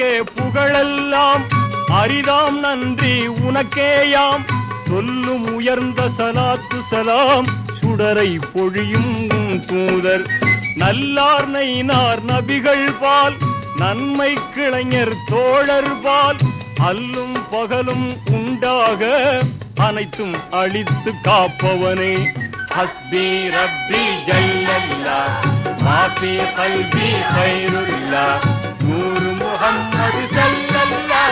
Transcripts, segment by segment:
உனக்கே புகழெல்லாம். அரிதாம் நன்றி உனக்கேயாம். சொல்லும் உயர்ந்த சலாத்து சலாம். சுடரை பொழியும் தூதர். நல்லார் நைனார் நபிகள் பால். நன்மை கிளைஞர் தோழர் பால். அல்லும் பகலும் உண்டாக அனைத்தும் அழித்து காப்பவனே. ஹஸ்பி ரப்பி ஜல்லல்லா. மாபி கல்வி கைருல்லா. முகம்மது ஸல்லல்லா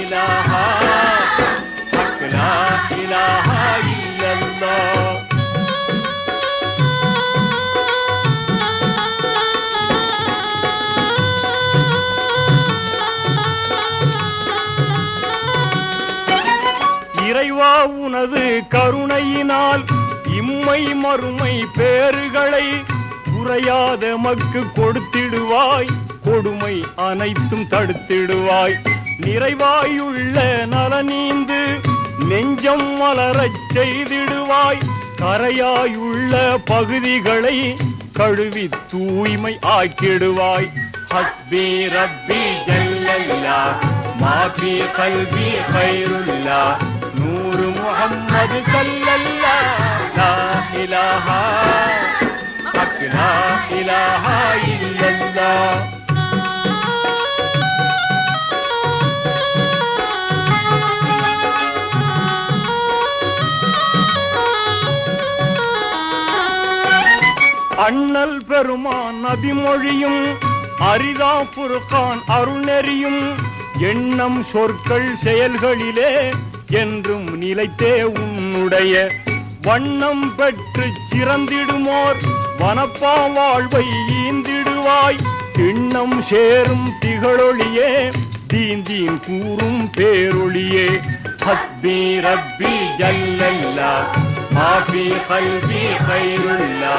இலாஹா ஹக் இலாஹா இல்லல்லாஹ் இறைவா உனது கருணையினால் இம்மை மறுமை பேறுகளை குறையாத மக்கு கொடுத்திடுவாய். கொடுமை அனைத்தும் தடுத்திடுவாய். நிறைவாயுள்ள நலனீந்து நெஞ்சம் மலரச் செய்திடுவாய். கரையாயுள்ள பகுதிகளை கழுவி தூய்மை ஆக்கிடுவாய். ஹஸ்பி ரப்பி ஜல்லல்லா மாபி கல்வி பைருல்லா நூறு முகம்மது சல்லல்லா லா இலாஹா அக்லா இலாஹா இல்லா. அண்ணல் பெருமான் நபிமொழியும் அரிதா புருக்கான் அருள்நெறியும் எண்ணம் சொற்கள் செயல்களிலே என்றும் நிலைத்தே உன்னுடைய வண்ணம் பெற்று சிறந்திடுமோர். வனப்பா வாழ்வை ஈந்திடுவாய். திண்ணம் சேரும் திகழொளியே தீந்தீன் கூறும் பேரொளியே. ஹஸ்பி ரப்பி ஜல்லல்லா மாபி கல்வி கைருல்லா.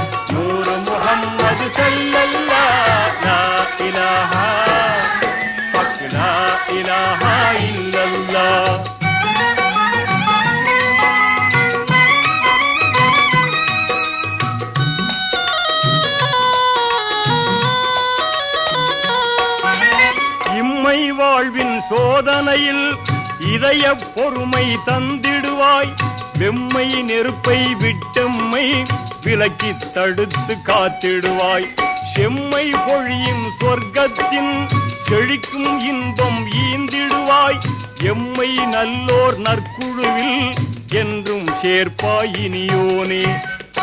முகம்மது சல்லல்லா இம்மை வாழ்வின் சோதனையில் இதய பொறுமை தந்திடுவாய். வெம்மை நெருப்பை விட்டம்மை விலக்கி தடுத்து காத்திடுவாய். செம்மை பொழியும் சொர்க்கத்தின் செழிக்கும் இன்பம் ஈந்திடுவாய். எம்மை நல்லோர் நற்குழுவில் என்றும் சேர்ப்பாய் இனியோனே.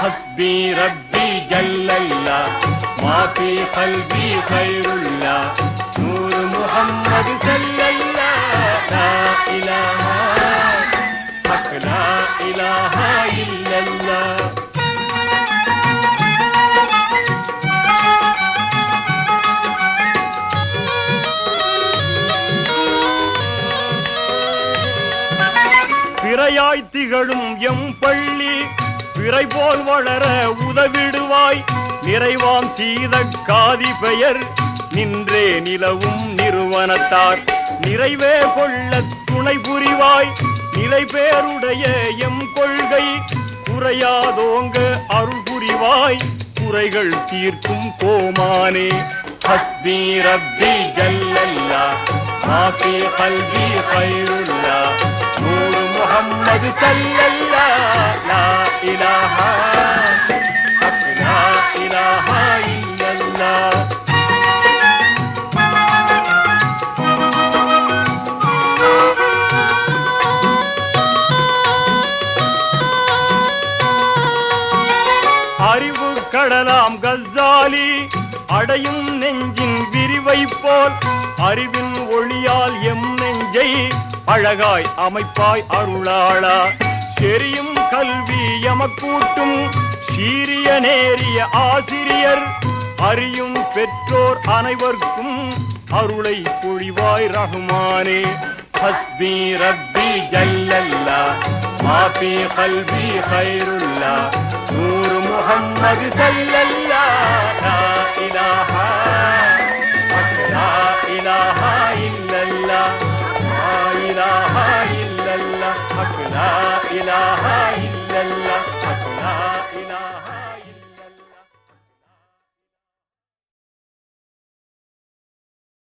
ஹஸ்பி ரப்பி ஜல்லல்லா மாபி கல்வி ஹைருல்லா நூறு முகம்மது செல்லல்லா இலாஹா பிறையாய் திகழும் எம் பள்ளி. பிறை போல் வளர உதவிடுவாய். நிறைவாம் சீத காதி பெயர். நின்றே நிலவும் நிறுவனத்தார். நிறைவே கொள்ள துணை புரிவாய். நிலை பேருடைய எம் கொள்கை. குறையாதோங்க அருள் புரிவாய். குறைகள் தீர்க்கும் கோமானே. ஹஸ்பி ரப்பி ஜல்லல்லா. மாஃபி கல்வி கைருல்லா محمد صلى الله لا إله حق لا إله إلا الله ஒளி அடையும் நெஞ்சின் விரிவை போல் அறிவின் ஒளியால் எம் நெஞ்சை அழகாய் அமைப்பாய் அருளாளா. செரியும் கல்வி எமக்கூட்டும் சீரிய நேரிய ஆசிரியர். அறியும் பெற்றோர் அனைவருக்கும் அருளை பொழிவாய் ரகுமானே. ஹஸ்பி ரப்பி ஜல்லல்லா மாபி கல்வி ஹைருல்லா நூறு முகம்மது செல்லல்லா. ilaha, la ilaha.